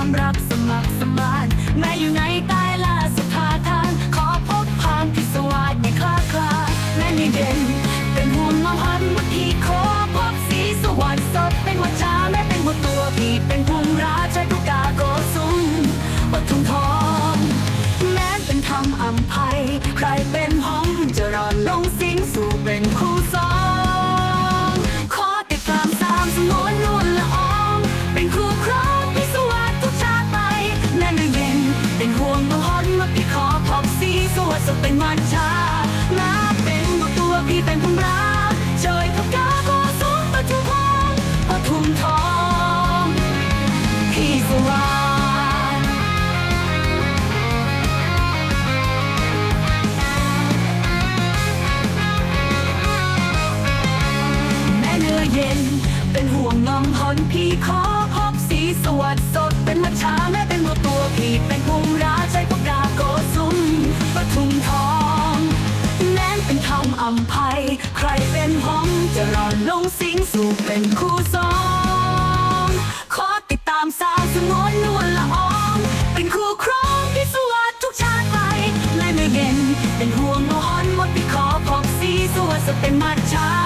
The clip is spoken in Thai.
ความรักสมัครสมาย เป็นห่วงมาฮอนมาพี่ขอพอบสีสวดสดเป็นมันชาลาเป็นบอตัวพี่เป็นคนรักเจยทับกาโกสุปทุมพงปทุมทองพี่สวาเป็นห่วงน้องฮอนพี่ขอพบสีสวดสดเป็นมัชชา รเป็นห้องจะรอนลงสิงสู่เป็นคู่สองขอติดตามสาวสงวนนวลละอองเป็นคู่ครองที่สวัสดทุกชาติไปเลยไม่เด่นเป็นห่วงโมหอนมดไปขอพบสีสวัสดเป็นมาชา